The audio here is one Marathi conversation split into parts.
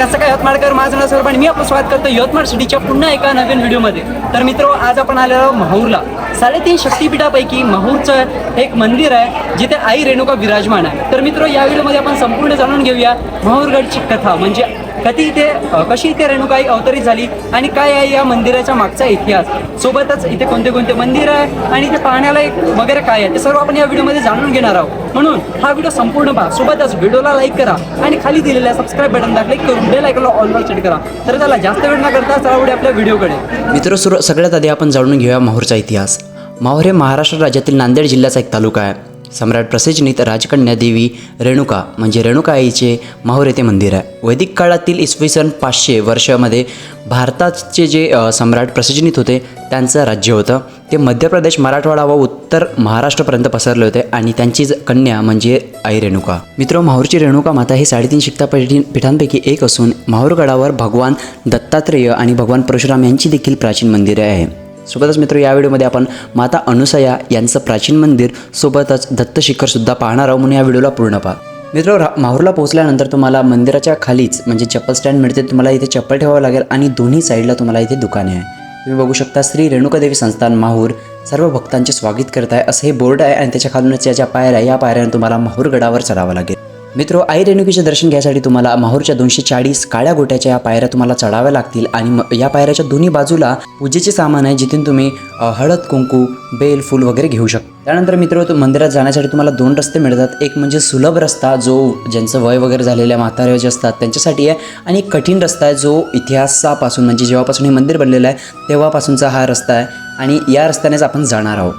कसं काय यवतमाळकर माझं नाव सर पण मी आपलं स्वागत करतो यवतमाळ सिटीच्या पुन्हा एका नवीन व्हिडिओमध्ये. तर मित्र आज आपण आलेलो माहूरला. साडेतीन शक्तिपीठापैकी माहूरचं एक मंदिर आहे जिथे आई रेणुका विराजमान आहे. तर मित्र या व्हिडिओमध्ये आपण संपूर्ण जाणून घेऊया माहूरगडची कथा म्हणजे कधी इथे कशी इथे रेणुकाई अवतरित झाली आणि काय आहे या मंदिराच्या मागचा इतिहास? सोबतच इथे कोणते कोणते मंदिर आहे आणि इथे पाहण्याला एक वगैरे काय आहे? ते सर्व आपण या व्हिडिओमध्ये जाणून घेणार आहोत. म्हणून हा व्हिडिओ संपूर्ण पहा. सोबतच व्हिडिओला लाईक करा आणि खाली दिलेल्या सबस्क्राईब बटनला क्लिक करून बेल आयकॉनला ऑलवर सेट करा. तर त्याला जास्त वेळ न करता चला उडे आपल्या व्हिडिओकडे. मित्र सुरू सगळ्यात आधी आपण जाणून घेऊया माहूरचा इतिहास. माहूर हे महाराष्ट्र राज्यातील नांदेड जिल्ह्याचा एक तालुका आहे. सम्राट प्रसेजनीत राजकन्या देवी रेणुका म्हणजे रेणुका आईचे माहूर येथे मंदिर आहे. वैदिक काळातील इसवी सन पाचशे वर्षामध्ये भारताचे जे सम्राट प्रसेजनीत होते त्यांचं राज्य होतं. ते मध्य प्रदेश मराठवाडा व उत्तर महाराष्ट्रापर्यंत पसरले होते आणि त्यांची ज- कन्या म्हणजे आई रेणुका. मित्र माहूरची रेणुका माता ही साडेतीन शिक्तापीठी पीठांपैकी एक असून माहूरगडावर भगवान दत्तात्रेय आणि भगवान परशुराम यांची देखील प्राचीन मंदिरे आहे. सोबतच मित्र या व्हिडिओमध्ये आपण माता अनुसया यांचं प्राचीन मंदिर सोबतच दत्तशिखरसुद्धा पाहणार आहोत. म्हणून या व्हिडिओला पूर्ण पहा. मित्र रा- माहूरला पोहोचल्यानंतर तुम्हाला मंदिराच्या खालीच म्हणजे चप्पल स्टँड मिळते तुम्हाला इथे चप्पल ठेवावं लागेल आणि दोन्ही साईडला तुम्हाला इथे दुकाने आहे. तुम्ही बघू शकता श्री रेणुकादेवी संस्थान माहूर सर्व भक्तांचे स्वागत करत आहे. असं हे बोर्ड आहे आणि त्याच्या खालूनच या ज्या पायऱ्या या पायऱ्यानं तुम्हाला माहूर गडावर चढावं लागेल. मित्र आई रेणुकीचे दर्शन घ्यायसाठी तुम्हाला माहूरच्या दोनशे चाळीस काळ्या गोट्याच्या या पायऱ्या तुम्हाला चढाव्या लागतील आणि म- या पायऱ्याच्या दोन्ही बाजूला पूजेचे सामान आहे जिथून तुम्ही हळद कुंकू बेल फूल वगैरे घेऊ शकता. त्यानंतर मित्र तो मंदिरात जाण्यासाठी तुम्हाला दोन रस्ते मिळतात. एक म्हणजे सुलभ रस्ता जो ज्यांचं वय वगैरे झालेल्या म्हातारे जे असतात त्यांच्यासाठी आहे. आणि एक कठीण रस्ता आहे जो इतिहासापासून म्हणजे जेव्हापासून हे मंदिर बनलेलं आहे तेव्हापासूनचा हा रस्ता आहे. आणि या रस्त्यानेच आपण जाणार आहोत.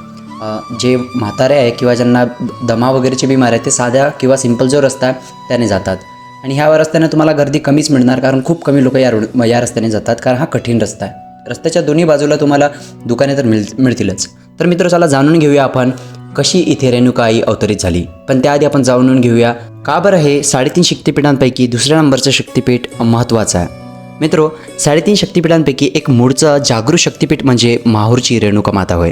जे म्हातारे आहे किंवा ज्यांना दमा वगैरेचे बिमार आहे ते साध्या किंवा सिंपल जो रस्ता आहे त्याने जातात. आणि ह्या रस्त्याने तुम्हाला गर्दी कमीच मिळणार कारण खूप कमी लोक या रोड या रस्त्याने जातात कारण हा कठीण रस्ता आहे. रस्त्याच्या दोन्ही बाजूला तुम्हाला दुकाने तर मिळ मिळतीलच. तर मित्र चला जाणून घेऊया आपण कशी इथे रेणुका आई अवतरित झाली. पण त्याआधी आपण जाणून घेऊया का बरं हे साडेतीन शक्तिपीठांपैकी दुसऱ्या नंबरचं शक्तिपीठ महत्त्वाचं आहे? मित्रो साडेतीन शक्तिपीठांपैकी एक मूळचं जागृत शक्तिपीठ म्हणजे माहूरची रेणुका माता होय.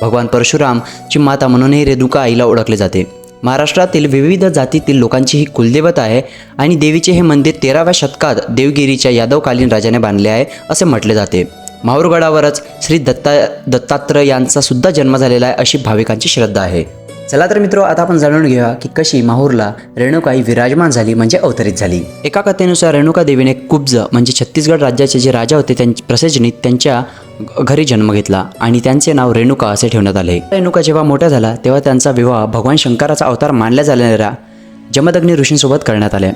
भगवान परशुरामची माता म्हणूनही रेणुका आईला ओळखले जाते. महाराष्ट्रातील विविध जातीतील लोकांची ही कुलदेवता आहे आणि देवीचे हे मंदिर तेराव्या शतकात देवगिरीच्या यादवकालीन राजाने बांधले आहे असे म्हटले जाते. माहूरगडावरच श्री दत्ता दत्तात्रय यांचा सुद्धा जन्म झालेला आहे अशी भाविकांची श्रद्धा आहे. चला तर मित्र आता आपण जाणून घेऊया की कशी माहूरला रेणुकाई विराजमान झाली म्हणजे अवतरित झाली. एका कथेनुसार रेणुका देवीने कुब्ज म्हणजे छत्तीसगड राज्याचे जे राजा होते त्यांच्या प्रसेजनीत त्यांच्या घरी जन्म घेतला आणि त्यांचे नाव रेणुका असे ठेवण्यात आले. रेणुका जेव्हा मोठा झाला तेव्हा त्यांचा विवाह भगवान शंकराचा अवतार मानल्या जाणाऱ्या जमदग्नी ऋषींसोबत करण्यात आले.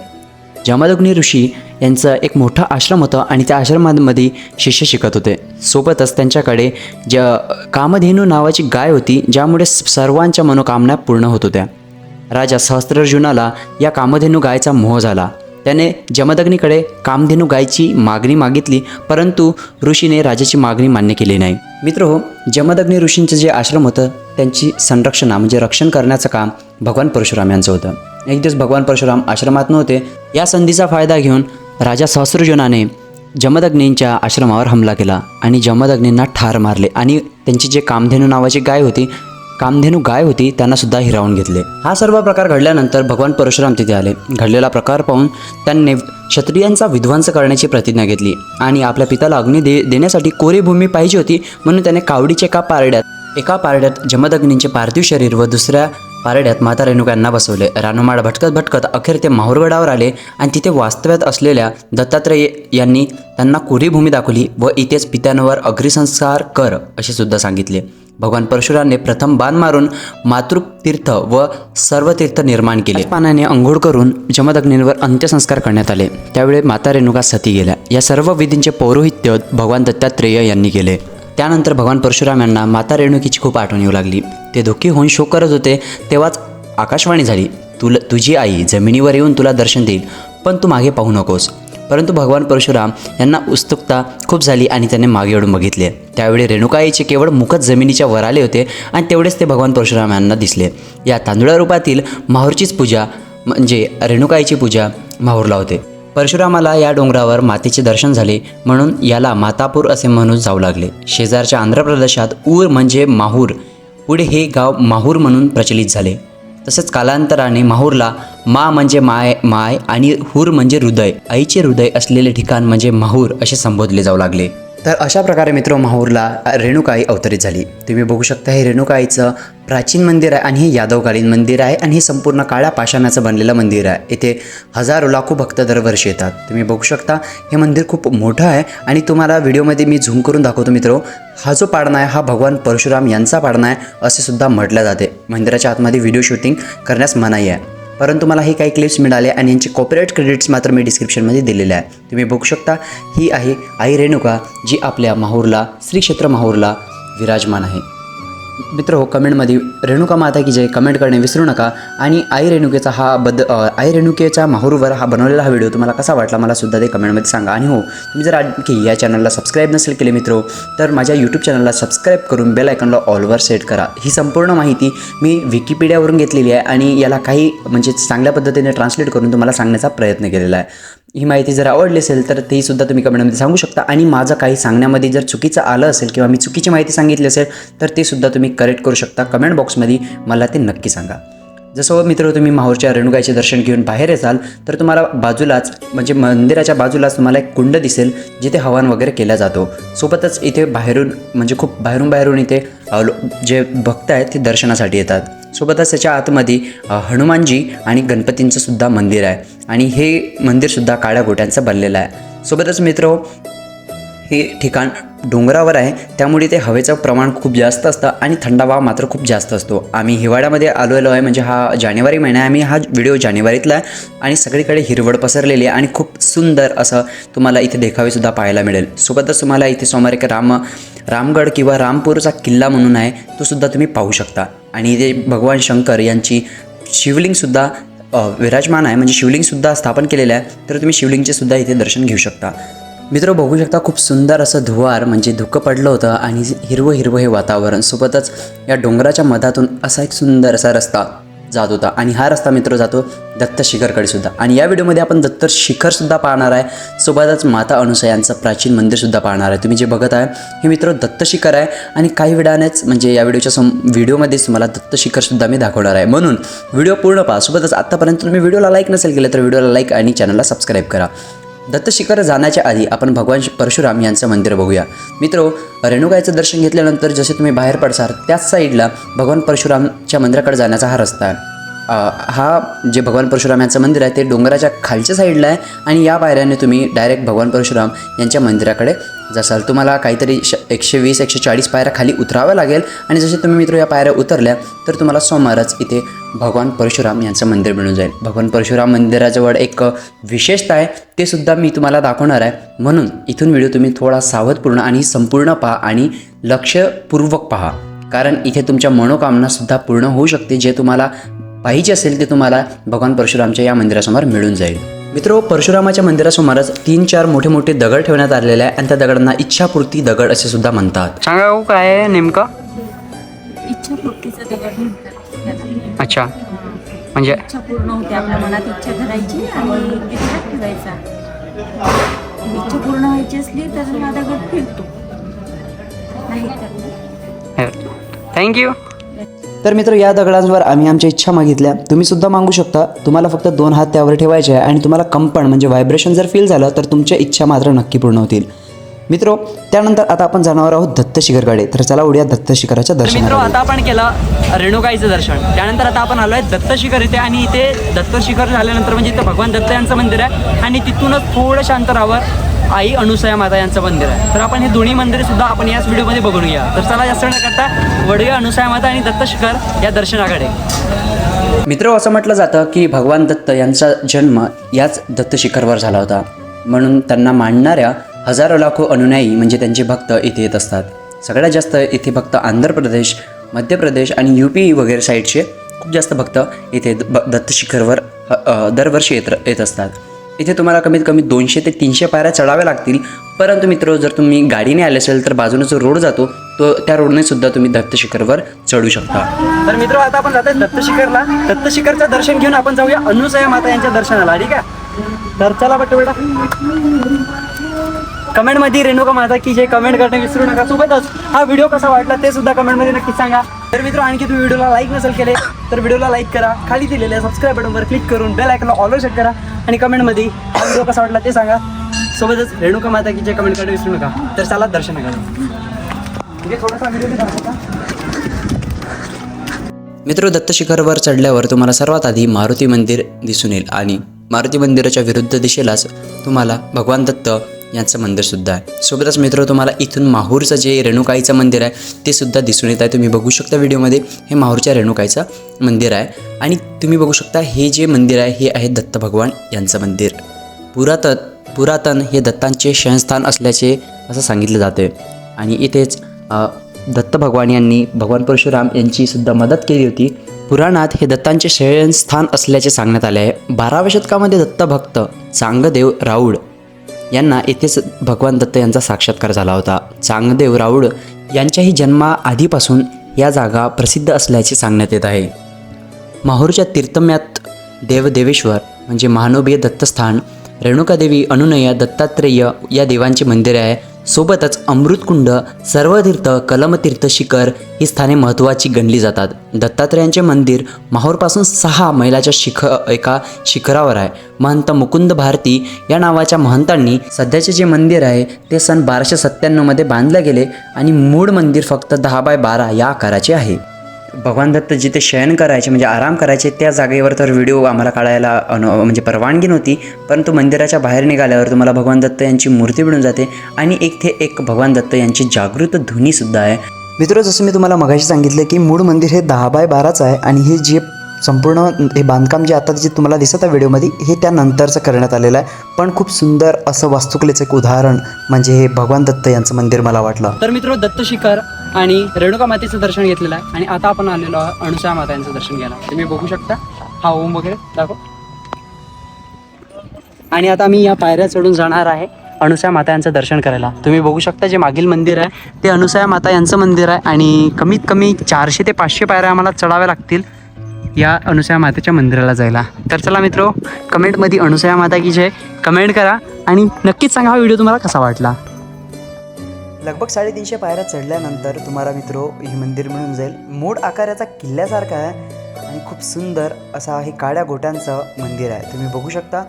जमादग्नी ऋषी यांचं एक मोठा आश्रम होतं आणि त्या आश्रमामध्ये शिष्य शिकत होते. सोबतच त्यांच्याकडे ज कामधेनू नावाची गाय होती ज्यामुळे सर्वांच्या मनोकामना पूर्ण होत होत्या. राजा सहस्त्रर्जुनाला या कामधेनू गायचा मोह झाला. त्याने जमदग्नीकडे कामधेनू गायची मागणी मागितली परंतु ऋषीने राजाची मागणी मान्य केली नाही. मित्र हो जमदग्नी ऋषींचं जे आश्रम होतं त्यांची संरक्षणा म्हणजे रक्षण करण्याचं काम भगवान परशुराम यांचं होतं. एक दिवस भगवान परशुराम आश्रमात नव्हते या संधीचा फायदा घेऊन राजा सहस्रजनाने जमदग्नींच्या आश्रमावर हमला केला आणि जमदग्नींना ठार मारले आणि त्यांची जे कामधेनू नावाची गाय होती कामधेनू गाय होती त्यांना सुद्धा हिरावून घेतले. हा सर्व प्रकार घडल्यानंतर भगवान परशुराम तिथे आले. घडलेला प्रकार पाहून त्यांनी क्षत्रियांचा विध्वंस करण्याची प्रतिज्ञा घेतली आणि आपल्या पिताला अग्नी दे देण्यासाठी कोरी भूमी पाहिजे होती म्हणून त्याने कावडीच्या एका पारड्यात एका पारड्यात जमदग्नींचे पार्थिव शरीर व दुसऱ्या पारड्यात माता रेणुकांना बसवले. रानोमाळ भटकत भटकत अखेर ते माहूरगडावर आले आणि तिथे वास्तव्यात असलेल्या दत्तात्रय यांनी त्यांना कोरी भूमी दाखवली व इथेच पित्यांवर अग्रिसंस्कार कर असे सुद्धा सांगितले. भगवान परशुरामने प्रथम बाण मारून मातृतीर्थ व सर्व तीर्थ निर्माण केले. पानाने अंघोळ करून जमदग्नींवर अंत्यसंस्कार करण्यात आले. त्यावेळी माता रेणुका सती गेल्या. या सर्व विधींचे पौरोहित्य भगवान दत्तात्रेय यांनी केले. त्यानंतर भगवान परशुराम यांना माता रेणुकीची खूप आठवण येऊ लागली. ते दुःखी होऊन शोक करत होते तेव्हाच आकाशवाणी झाली तुला तुझी आई जमिनीवर येऊन तुला दर्शन देईल पण तू मागे पाहू नकोस. परंतु भगवान परशुराम यांना उत्सुकता खूप झाली आणि त्यांनी मागे ओढून बघितले. त्यावेळी रेणुकाईचे केवळ मुखच जमिनीच्या वर आले होते आणि तेवढेच ते भगवान परशुराम यांना दिसले. या तांदुळा रूपातील माहूरचीच पूजा म्हणजे रेणुकाईची पूजा माहूरला होते. परशुरामाला या डोंगरावर मातेचे दर्शन झाले म्हणून याला मातापूर असे म्हणून जाऊ लागले. शेजारच्या आंध्र प्रदेशात ऊर म्हणजे माहूर. पुढे हे गाव माहूर म्हणून प्रचलित झाले. तसेच कालांतराने माहूरला मा म्हणजे माय माय आणि हूर म्हणजे हृदय. आईचे हृदय असलेले ठिकाण म्हणजे माहूर असे संबोधले जाऊ लागले. तर अशा प्रकारे मित्र माहूरला रेणुकाई अवतरित झाली. तुम्ही बघू शकता हे रेणुकाईचं प्राचीन मंदिर आहे आणि हे यादवकालीन मंदिर आहे आणि हे संपूर्ण काळ्या पाषाणाचं बनलेलं मंदिर आहे. इथे हजारो लाखो भक्त दरवर्षी येतात. तुम्ही बघू शकता हे मंदिर खूप मोठं आहे आणि तुम्हाला व्हिडिओमध्ये मी झूम करून दाखवतो मित्र हा जो पाडणा आहे हा भगवान परशुराम यांचा पाडणा आहे असे सुद्धा म्हटलं जाते. मंदिराच्या आतमध्ये व्हिडिओ शूटिंग करण्यास मनाई आहे. परंतु मला हे काही क्लिप्स मिळाले आणि यांचे कॉपीराईट क्रेडिट्स मात्र मी डिस्क्रिप्शनमध्ये दिलेले आहे. तुम्ही बघू शकता ही आहे आई रेणुका जी आपल्या माहूरला श्री क्षेत्र माहूरला विराजमान आहे. मित्र हो कमेंटमध्ये रेणुका माता की जय. कमेंट करणे विसरू नका. आणि आई रेणुकेचा हा बद आई रेणुकेच्या माहूरवर हा बनवलेला हा व्हिडिओ तुम्हाला कसा वाटला मला सुद्धा ते कमेंटमध्ये सांगा. आणि हो तुम्ही जर आणखी या चॅनलला सबस्क्राईब नसेल केले मित्र तर माझ्या यूट्यूब चॅनलला सबस्क्राईब करून बेल आयकॉनला ऑलवर सेट करा. ही संपूर्ण माहिती मी विकिपीडियावरून घेतलेली आहे आणि याला काही म्हणजे चांगल्या पद्धतीने ट्रान्सलेट करून तुम्हाला सांगण्याचा प्रयत्न केलेला आहे. ही माहिती जर आवडली असेल तर ती सुद्धा तुम्ही कमेंटमध्ये सांगू शकता. आणि माझं काही सांगण्यामध्ये जर चुकीचं आलं असेल किंवा मी चुकीची माहिती सांगितली असेल तर ते सुद्धा तुम्ही करेक्ट करू शकता. कमेंट बॉक्समध्ये मला ते नक्की सांगा. जसं हो मित्र तुम्ही माहूरच्या रेणुगाईचे दर्शन घेऊन बाहेर येसाल तर तुम्हाला बाजूलाच म्हणजे मंदिराच्या बाजूलाच तुम्हाला एक कुंड दिसेल जिथे हवन वगैरे केला जातो. सोबतच इथे बाहेरून म्हणजे खूप बाहेरून बाहेरून इथे जे भक्त आहेत ते दर्शनासाठी येतात. सोबतच त्याच्या आतमध्ये हनुमानजी आणि गणपतींचं सुद्धा मंदिर आहे. आणि हे मंदिरसुद्धा काळ्या गोट्यांचं बनलेलं आहे. सोबतच मित्र हे ठिकाण डोंगरावर आहे. त्यामुळे ते हवेचं प्रमाण खूप जास्त असतं आणि थंडावा मात्र खूप जास्त असतो. आम्ही हिवाळ्यामध्ये आलेलो आहे म्हणजे हा जानेवारी महिना आहे. आम्ही हा व्हिडिओ जानेवारीतला आहे. आणि सगळीकडे हिरवळ पसरलेली आहे आणि खूप सुंदर असं तुम्हाला इथे देखावेसुद्धा पाहायला मिळेल. सोबतच तुम्हाला इथे समोर एक राम रामगड किंवा रामपूरचा किल्ला म्हणून आहे तो सुद्धा तुम्ही पाहू शकता. आणि इथे भगवान शंकर यांची शिवलिंगसुद्धा विराजमान आहे. म्हणजे शिवलिंगसुद्धा स्थापन केलेलं आहे तर तुम्ही शिवलिंगचे सुद्धा इथे दर्शन घेऊ शकता. मित्र बघू शकता खूप सुंदर असं धुवार म्हणजे धुकं पडलं होतं आणि हिरवं हिरवं हे वातावरण. सोबतच या डोंगराच्या मधातून असा एक सुंदर असा रस्ता जात होता. आणि हा रस्ता मित्र जातो दत्त शिखरकडे सुद्धा. आणि या व्हिडिओमध्ये आपण दत्त शिखरसुद्धा पाहणार आहे. सोबतच माता अनुसयांचं प्राचीन मंदिरसुद्धा पाहणार आहे. तुम्ही जे बघत आहे हे मित्र दत्त शिखर आहे. आणि काही वेळानेच म्हणजे या व्हिडिओच्या सम व्हिडिओमध्येच तुम्हाला दत्त शिखरसुद्धा मी दाखवणार आहे. म्हणून व्हिडिओ पूर्ण पहा. सोबतच आत्तापर्यंत तुम्ही व्हिडिओला लाईक नसेल केलं तर व्हिडिओला लाईक आणि चॅनलला सबस्क्राईब करा. दत्त शिखर जाण्याच्या आधी आपण भगवान परशुराम यांचं मंदिर बघूया. मित्र रेणुकाईचं दर्शन घेतल्यानंतर जसे तुम्ही बाहेर पडसाल त्याच साईडला भगवान परशुरामच्या मंदिराकडे जाण्याचा हा रस्ता आहे. हा जे भगवान परशुराम यांचं मंदिर आहे ते डोंगराच्या खालच्या साईडला आहे आणि या पायऱ्याने तुम्ही डायरेक्ट भगवान परशुराम यांच्या मंदिराकडे जसाल. तुम्हाला काहीतरी श एकशे वीस एकशे चाळीस पायऱ्या खाली उतराव्या लागेल आणि जसे तुम्ही मित्र या पायऱ्या उतरल्या तर तुम्हाला सोमवारच इथे भगवान परशुराम यांचं मंदिर मिळून जाईल. भगवान परशुराम मंदिराजवळ एक विशेषता आहे ते सुद्धा मी तुम्हाला दाखवणार आहे. म्हणून इथून व्हिडिओ तुम्ही थोडा सावधपूर्ण आणि संपूर्ण पहा आणि लक्षपूर्वक पहा. कारण इथे तुमच्या मनोकामनासुद्धा पूर्ण होऊ शकते जे तुम्हाला पाहिजे असेल ते तुम्हाला भगवान परशुरामच्या या मंदिरासमोर मिळून जाईल. मित्र परशुरामाच्या मंदिरासमोरच तीन चार मोठे मोठे दगड ठेवण्यात आलेले आहे आणि त्या दगडांना इच्छापूर्ती दगड असे सुद्धा म्हणतात. सांगा हो काय आहे नेमकं. अच्छा. म्हणजे? इच्छा पूर्ण होते आपल्या मनात इच्छा करायची आणि ते दगड ठेवायचा. इच्छा पूर्ण व्हायची असली तर दगड फिरतो. नाही तर थँक्यू तर मित्र या दगडांवर आम्ही आमच्या इच्छा मागितल्या. तुम्ही सुद्धा मागू शकता. तुम्हाला फक्त दोन हात त्यावर ठेवायचे आहे आणि तुम्हाला कंपन म्हणजे व्हायब्रेशन जर फील झालं तर तुमच्या इच्छा मात्र नक्की पूर्ण होतील. मित्र त्यानंतर आता आपण जाणार आहोत दत्त शिखरकडे तर चला उड्या दत्त शिखराच्या तर मित्र आता आपण केलं रेणुकाईचं दर्शन. त्यानंतर आता आपण आलो आहे दत्त शिखर इथे आणि इथे दत्त शिखर झाल्यानंतर म्हणजे इथे भगवान दत्त यांचं मंदिर आहे आणि तिथूनच थोडं अंतरावर आई अनुसया माता यांचं मंदिर आहे. तर आपण हे दोन्ही मंदिरे सुद्धा आपण याच व्हिडिओमध्ये बघून घ्या तर चला जास्त न करता वडूया अनुसया माता आणि दत्त शिखर या दर्शनाकडे. मित्र असं म्हटलं जातं की भगवान दत्त यांचा जन्म याच दत्त शिखरवर झाला होता. म्हणून त्यांना मांडणाऱ्या हजारो लाखो अनुयायी म्हणजे त्यांचे भक्त इथे येत असतात. सगळ्यात जास्त इथे भक्त आंध्र प्रदेश मध्य प्रदेश आणि यू पी वगैरे साईडचे खूप जास्त भक्त इथे ब- दत्त शिखरवर दरवर्षी येत येत असतात. इथे तुम्हाला कमीत कमी दोनशे ते तीनशे पायऱ्या चढाव्या लागतील. परंतु मित्र जर तुम्ही गाडीने आले असेल तर बाजूने जो रोड जातो तो त्या रोडने सुद्धा तुम्ही दत्त शिखरवर चढू शकता. तर मित्र आता आपण जातोय दत्त शिखरला. दत्त शिखरचं दर्शन घेऊन आपण जाऊया अनुसया माता यांच्या दर्शनाला. ठीक आहे? तर चला बट्ट बेटा. कमेंटमध्ये रेणुका माता की जे कमेंट करणे विसरू नका. सोबतच हा व्हिडिओ कसा वाटला ते सुद्धा कमेंटमध्ये नक्की सांगा. तर मित्र आणखी तुम्ही व्हिडिओला लाईक नसेल केले तर व्हिडिओला लाईक करा. खाली दिलेल्या सबस्क्राईब बटनवर क्लिक करून बेल आयकॉनला ऑलो चेक करा. आणि कमेंटमध्ये हा व्हिडिओ कसा वाटला ते सांगा. सोबतच रेणुका माता की जे कमेंट करणे विसरू नका. तर चला दर्शन करा म्हणजे थोडासा व्हिडिओ मित्र दत्त शिखरवर चढल्यावर तुम्हाला सर्वात आधी मारुती मंदिर दिसून येईल. आणि मारुती मंदिराच्या विरुद्ध दिशेलाच तुम्हाला भगवान दत्त यांचं मंदिरसुद्धा आहे. सोबतच मित्र तुम्हाला इथून माहूरचं जे रेणुकाईचं मंदिर आहे ते सुद्धा दिसून येत आहे. तुम्ही बघू शकता व्हिडिओमध्ये हे माहूरच्या रेणुकाईचं मंदिर आहे. आणि तुम्ही बघू शकता हे जे मंदिर आहे हे आहे दत्त भगवान यांचं मंदिर. पुरातन पुरातन हे दत्तांचे शयनस्थान असल्याचे असं सांगितलं जाते आणि इथेच दत्त भगवान यांनी भगवान परशुराम यांची सुद्धा मदत केली होती. पुराणात हे दत्तांचे शयनस्थान असल्याचे सांगण्यात आले आहे. बाराव्या शतकामध्ये दत्तभक्त चांगदेव राऊळ यांना येथेच भगवान दत्त यांचा साक्षात्कार झाला होता. चांगदेव राऊळ यांच्याही जन्माआधीपासून या जागा प्रसिद्ध असल्याचे सांगण्यात येत आहे. माहूरच्या तीर्थम्यात देवदेवेश्वर म्हणजे महानोबीय दत्तस्थान रेणुकादेवी अनुनय दत्तात्रेय या देवांचे मंदिर आहे. सोबतच अमृतकुंड सर्वतीर्थ कलमतीर्थ शिखर ही स्थाने महत्त्वाची गणली जातात. दत्तात्रेयांचे मंदिर माहूरपासून सहा मैलाच्या शिख एका शिखरावर आहे. महंत मुकुंद भारती या नावाच्या महंतांनी सध्याचे जे मंदिर आहे ते सन बाराशे सत्त्याण्णवमध्ये बांधले गेले आणि मूळ मंदिर फक्त दहा बाय बारा या आकाराचे आहे. भगवान दत्त जिथे शयन करायचे म्हणजे आराम करायचे त्या जागेवर तर व्हिडिओ आम्हाला काढायला अनु म्हणजे परवानगी नव्हती. परंतु मंदिराच्या बाहेर निघाल्यावर तुम्हाला भगवान दत्त यांची मूर्ती मिळून जाते आणि एक ते एक भगवान दत्त यांची जागृत ध्वनीसुद्धा आहे. मित्र जसं मी तुम्हाला मगाशी सांगितलं की मूळ मंदिर हे दहा बाय बाराचं आहे आणि हे जे संपूर्ण हे बांधकाम जे आता जे तुम्हाला दिसत आहे व्हिडिओमध्ये हे त्यानंतरचं करण्यात आलेलं आहे. पण खूप सुंदर असं वास्तुकलेचं एक उदाहरण म्हणजे हे भगवान दत्त यांचं मंदिर मला वाटलं. तर मित्र दत्त शिखर आणि रेणुका मातेचं दर्शन घेतलेलं आहे. आणि आता आपण आलेलो आहोत अणुसया माता यांचं दर्शन घ्यायला. तुम्ही बघू शकता. हा ओम वगैरे दाखव. आणि आता मी या पायऱ्या चढून जाणार आहे अनुसया माता यांचं दर्शन करायला. तुम्ही बघू शकता जे मागील मंदिर आहे ते अनुसया माता यांचं मंदिर आहे. आणि कमीत कमी चारशे ते पाचशे पायऱ्या आम्हाला चढाव्या लागतील. या अनुसया मातेच्या मंदिराला जायला. तर चला मित्र कमेंटमध्ये अनुसया माता की जय कमेंट करा आणि नक्कीच सांगा हा व्हिडिओ तुम्हाला कसा वाटला. लगभग साडेतीनशे पायऱ्या चढल्यानंतर तुम्हाला मित्र हे मंदिर मिळून जाईल. मोड आकाराचा किल्ल्यासारखा आहे आणि खूप सुंदर असा हे काळ्या गोट्यांचं मंदिर आहे. तुम्ही बघू शकता.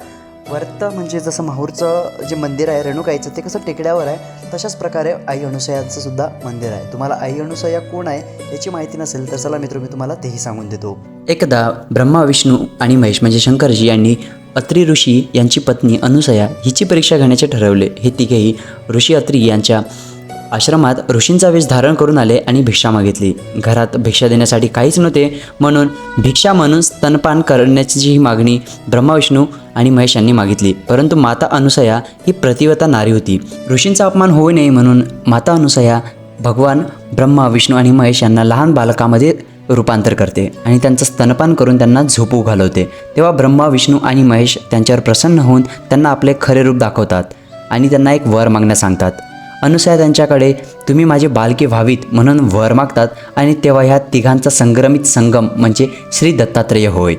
वर्त म्हणजे जसं माहूरचं जे मंदिर आहे रेणुकाईचं ते कसं टेकड्यावर आहे तशाच प्रकारे आई अनुसयाचं सुद्धा मंदिर आहे. तुम्हाला आई अनुसया कोण आहे याची माहिती नसेल तर चला मित्र मी तुम्हाला तेही सांगून देतो. एकदा ब्रह्मा विष्णू आणि महेश म्हणजे शंकरजी यांनी अत्री ऋषी यांची पत्नी अनुसया हिची परीक्षा घेण्याचे ठरवले. हे तिघेही ऋषी अत्री यांच्या आश्रमात ऋषींचा वेश धारण करून आले आणि भिक्षा मागितली. घरात भिक्षा देण्यासाठी काहीच नव्हते म्हणून भिक्षा म्हणून स्तनपान करण्याची ही मागणी ब्रह्मा विष्णू आणि महेश यांनी मागितली. परंतु माता अनुसया ही प्रतिवता नारी होती. ऋषींचा अपमान होऊ नये म्हणून माता अनुसया भगवान ब्रह्मा विष्णू आणि महेश यांना लहान बालकामध्ये रूपांतर करते आणि त्यांचं स्तनपान करून त्यांना झोपू घालवते. तेव्हा ब्रह्मा विष्णू आणि महेश त्यांच्यावर प्रसन्न होऊन त्यांना आपले खरे रूप दाखवतात आणि त्यांना एक वर मागण्यास सांगतात. अनुसया त्यांच्याकडे तुम्ही माझे बालके व्हावीत म्हणून वर मागतात आणि तेव्हा ह्या तिघांचा संग्रमित संगम म्हणजे श्री दत्तात्रेय होय.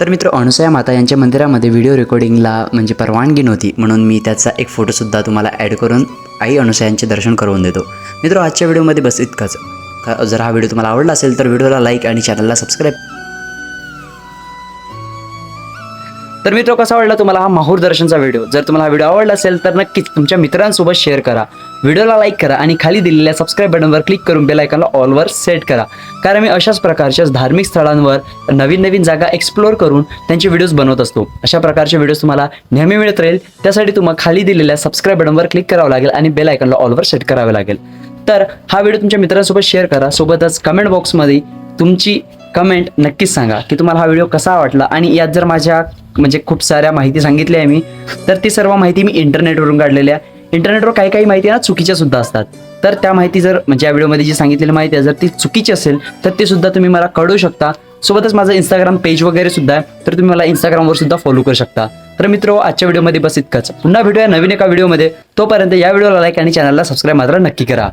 तर मित्र अनुसया माता यांच्या मंदिरामध्ये व्हिडिओ रेकॉर्डिंगला म्हणजे परवानगी नव्हती म्हणून मी त्याचा एक फोटोसुद्धा तुम्हाला ॲड करून आई अनुसयांचे दर्शन करून देतो. मित्र आजच्या व्हिडिओमध्ये बस इतकंच. जर हा व्हिडिओ तुम्हाला आवडला असेल तर व्हिडिओला लाईक आणि चॅनलला सबस्क्राईब तर मित्र कसा आवडला तुम्हाला हा माहूर दर्शनचा व्हिडिओ जर तुम्हाला हा व्हिडिओ आवडला असेल तर नक्कीच तुमच्या मित्रांसोबत शेअर करा. व्हिडिओला लाईक करा आणि खाली दिलेल्या सबस्क्राईब बटनवर क्लिक करून बेल आयकॉनला ऑलवर सेट करा. कारण मी अशाच प्रकारच्या धार्मिक स्थळांवर नवीन नवीन जागा एक्सप्लोअर करून त्यांचे व्हिडिओज बनवत असतो. अशा प्रकारचे व्हिडिओज तुम्हाला नेहमी मिळत राहील. त्यासाठी तुम्हाला खाली दिलेल्या सबस्क्राईब बटनवर क्लिक करावं लागेल आणि बेल आयकॉनला ऑलवर सेट करावे लागेल. तर हा व्हिडिओ तुमच्या मित्रांसोबत शेअर करा. सोबतच कमेंट बॉक्समध्ये तुमची कमेंट नक्कीच सांगा की तुम्हाला हा व्हिडिओ कसा वाटला आणि यात जर माझ्या म्हणजे खूप साऱ्या माहिती सांगितली आहे मी. तर ती सर्व माहिती मी इंटरनेटवरून काढलेल्या आहे. इंटरनेटवर काही काही माहिती ना चुकीच्या सुद्धा असतात. तर त्या माहिती जर म्हणजे या व्हिडिओमध्ये जी सांगितलेली माहिती आहे जर ती चुकीची असेल तर ती सुद्धा तुम्ही मला कळू शकता. सोबतच माझं इंस्टाग्राम पेज वगैरे सुद्धा आहे तर तुम्ही मला इंस्टाग्रामवर सुद्धा फॉलो करू शकता. तर मित्र आजच्या व्हिडिओमध्ये बस इतकंच. पुन्हा भेटूया नवीन एका व्हिडिओमध्ये. तोपर्यंत या व्हिडिओला लाईक आणि चॅनलला सबस्क्राईब मात्र नक्की करा.